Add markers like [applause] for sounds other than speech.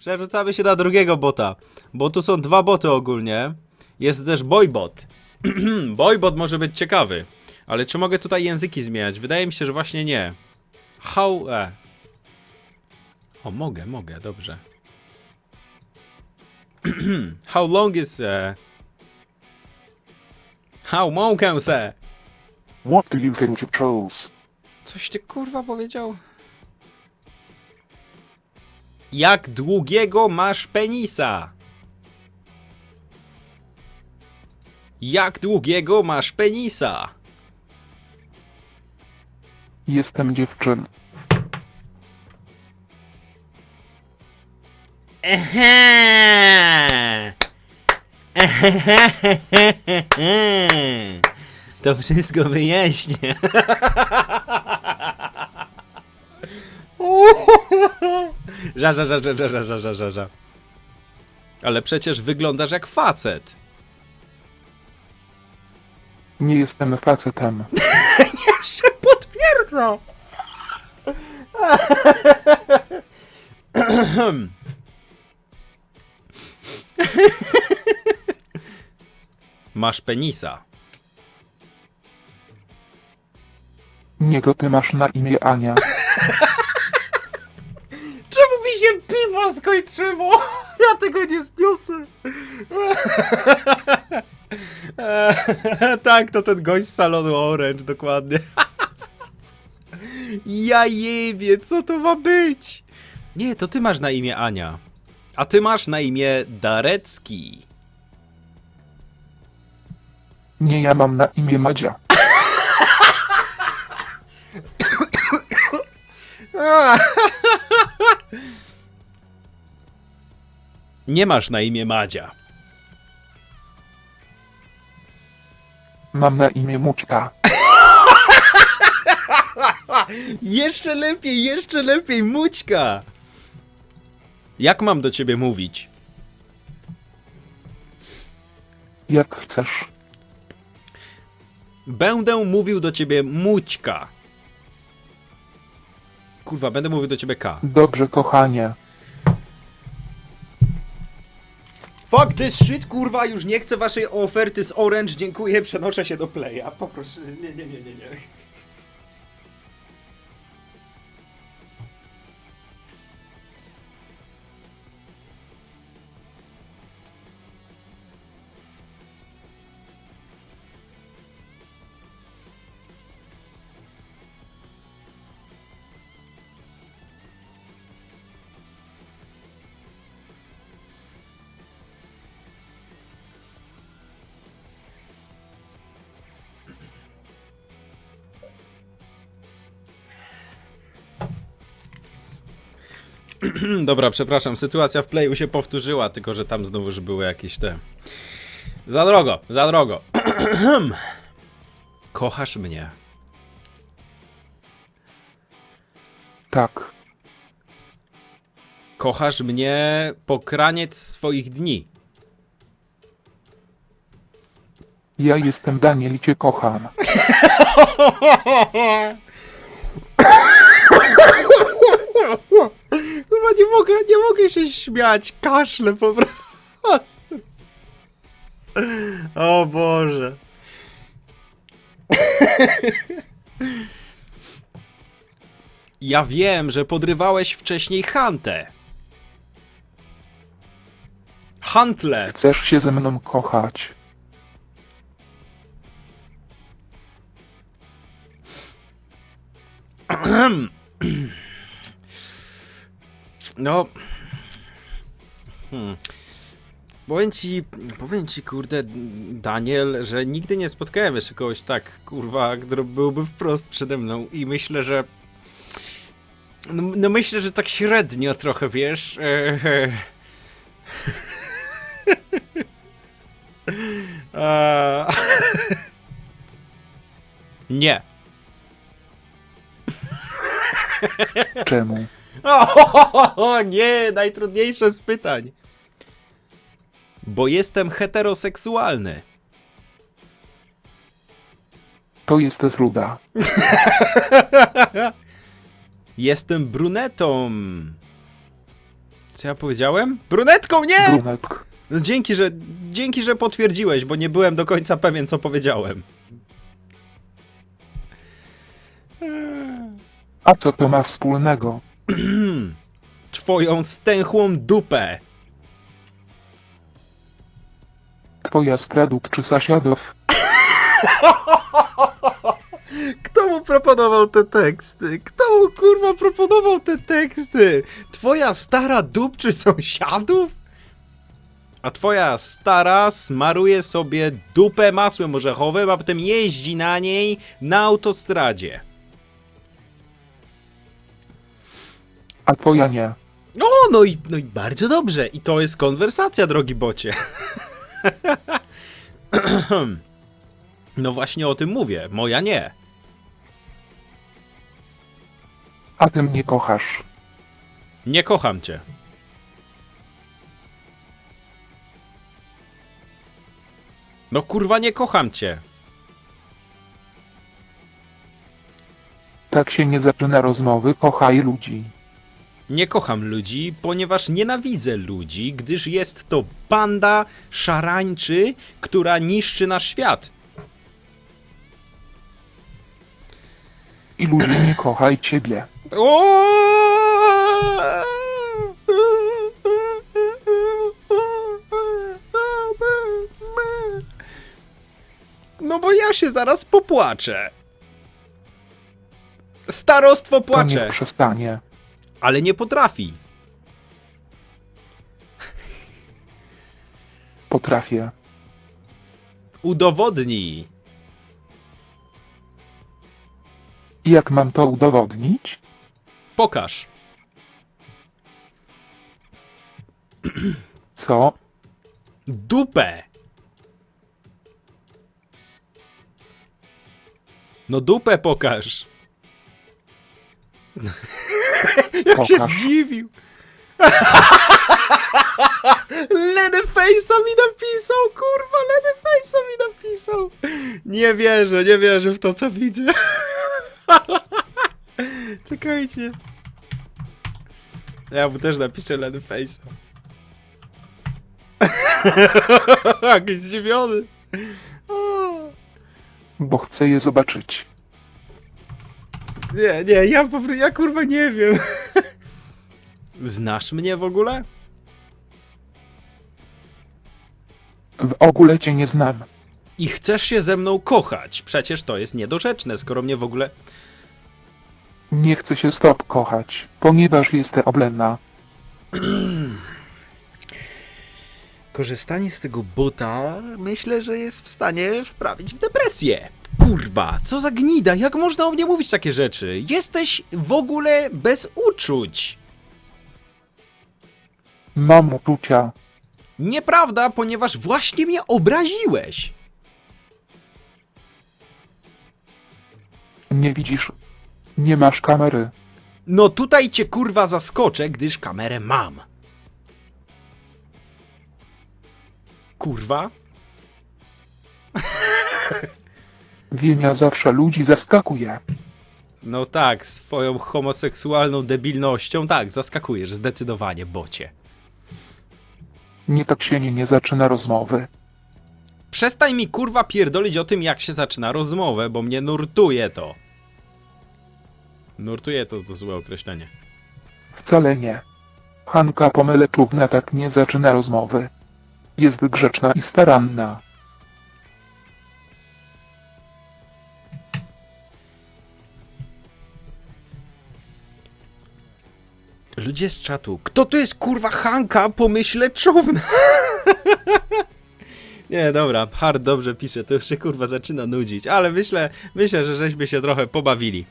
Przerzucamy się na drugiego bota, bo tu są dwa boty ogólnie. Jest też boybot. [clears throat] boybot może być ciekawy, ale czy mogę tutaj języki zmieniać? Wydaje mi się, że właśnie nie. How... E. O, mogę, mogę, dobrze. [clears throat] How long is... E... How mogę se? What do you think of trolls? Coś ty kurwa powiedział? Jak długiego masz penisa? Jak długiego masz penisa? Jestem dziewczyn. Ehe! Ehehehehe. To wszystko wyjaśnia. [laughs] Ża, ża, ża, ża, ża, ża, ża, ża, ża. Ale przecież wyglądasz jak facet. Nie jestem facetem. [laughs] Jeszcze potwierdza. Masz penisa. Nie to ty masz na imię Ania. [laughs] Czemu mi się piwo skończyło? [laughs] Ja tego nie zniosę. [laughs] tak, to ten gość z salonu Orange, dokładnie. [laughs] ja jebie, co to ma być? Nie, to ty masz na imię Ania. A ty masz na imię Darecki. Nie ja mam na imię Madzia. Nie masz na imię Madzia. Mam na imię Mućka. [laughs] Jeszcze lepiej, jeszcze lepiej, Mućka! Jak mam do ciebie mówić? Jak chcesz. Będę mówił do ciebie Mućka. Kurwa, będę mówił do ciebie K. Dobrze, kochanie. Fuck this shit, kurwa, już nie chcę waszej oferty z Orange, dziękuję, przenoszę się do Playa. Poproszę, nie, nie, nie, nie, nie. [clears throat] Dobra, przepraszam, sytuacja w Playu się powtórzyła, tylko że tam znowu już były jakieś te... Za drogo, za drogo. [clears throat] Kochasz mnie. Tak. Kochasz mnie po kraniec swoich dni. Ja jestem Daniel i cię kocham. [clears throat] Chyba nie mogę, nie mogę się śmiać. Kaszle po prostu. O Boże. Ja wiem, że podrywałeś wcześniej Hantę. Hantle. Chcesz się ze mną kochać. [clears throat] No. Hmm. Powiem ci, powiem ci, kurde, Daniel, że nigdy nie spotkałem jeszcze kogoś tak, kurwa, który byłby wprost przede mną i myślę, że. No, no myślę, że tak średnio trochę, wiesz. [laughs] Eee. [laughs] Nie. Czemu? O, nie, najtrudniejsze z pytań. Bo jestem heteroseksualny. To jest zruda. [laughs] Jestem brunetą. Co ja powiedziałem? Brunetką, nie! Brunetk. No dzięki, że, dzięki, że potwierdziłeś, bo nie byłem do końca pewien, co powiedziałem. A co to ma wspólnego? [clears throat] Twoją stęchłą dupę. Twoja stradut czy sasiadów? [laughs] Kto mu proponował te teksty? Kto mu kurwa proponował te teksty? Twoja stara dupczy sąsiadów? A twoja stara smaruje sobie dupę masłem orzechowym, a potem jeździ na niej na autostradzie. A twoja nie. No, no i, no i bardzo dobrze. I to jest konwersacja, drogi bocie. [clears throat] no właśnie o tym mówię. Moja nie. A ty mnie kochasz. Nie kocham cię. No kurwa, nie kocham cię. Tak się nie zaczyna rozmowy, kochaj ludzi. Nie kocham ludzi, ponieważ nienawidzę ludzi, gdyż jest to banda szarańczy, która niszczy nasz świat. I ludzi nie kochaj ciebie. No bo ja się zaraz popłaczę. Starostwo To płacze, niech przestanie. Ale nie potrafi. Potrafię. Udowodnij. I jak mam to udowodnić? Pokaż. Co? Dupę. No dupę pokaż. [laughs] Jak się Pokaż. zdziwił. [laughs] Leatherface'a mi napisał, kurwa, Leatherface'a mi napisał. Nie wierzę, nie wierzę w to, co widzę. [laughs] Czekajcie. Ja mu też napiszę Leatherface'a. Jaki zdziwiony. O. Bo chcę je zobaczyć. Nie, nie, ja po prostu, ja kurwa nie wiem. Znasz mnie w ogóle? W ogóle cię nie znam. I chcesz się ze mną kochać. Przecież to jest niedorzeczne, skoro mnie w ogóle... Nie chcę się stop kochać, ponieważ jestem oblena. [clears throat] Korzystanie z tego buta myślę, że jest w stanie wprawić w depresję. Kurwa, co za gnida, jak można o mnie mówić takie rzeczy? Jesteś w ogóle bez uczuć. Mam uczucia. Nieprawda, ponieważ właśnie mnie obraziłeś. Nie widzisz. Nie masz kamery. No tutaj cię kurwa zaskoczę, gdyż kamerę mam. Kurwa? Wienia zawsze ludzi zaskakuje. No tak, swoją homoseksualną debilnością, tak, zaskakujesz zdecydowanie, bocie. Nie tak się nie, nie zaczyna rozmowy. Przestań mi kurwa pierdolić o tym, jak się zaczyna rozmowę, bo mnie nurtuje to. Nurtuje to, to złe określenie. Wcale nie. Hanka Pomeleczówna tak nie zaczyna rozmowy. Jest grzeczna i staranna. Ludzie z czatu, kto to jest kurwa Hanka, pomyślę czówna. [laughs] Nie, dobra, hard dobrze pisze, to już się kurwa zaczyna nudzić, ale myślę, myślę, że żeśmy się trochę pobawili.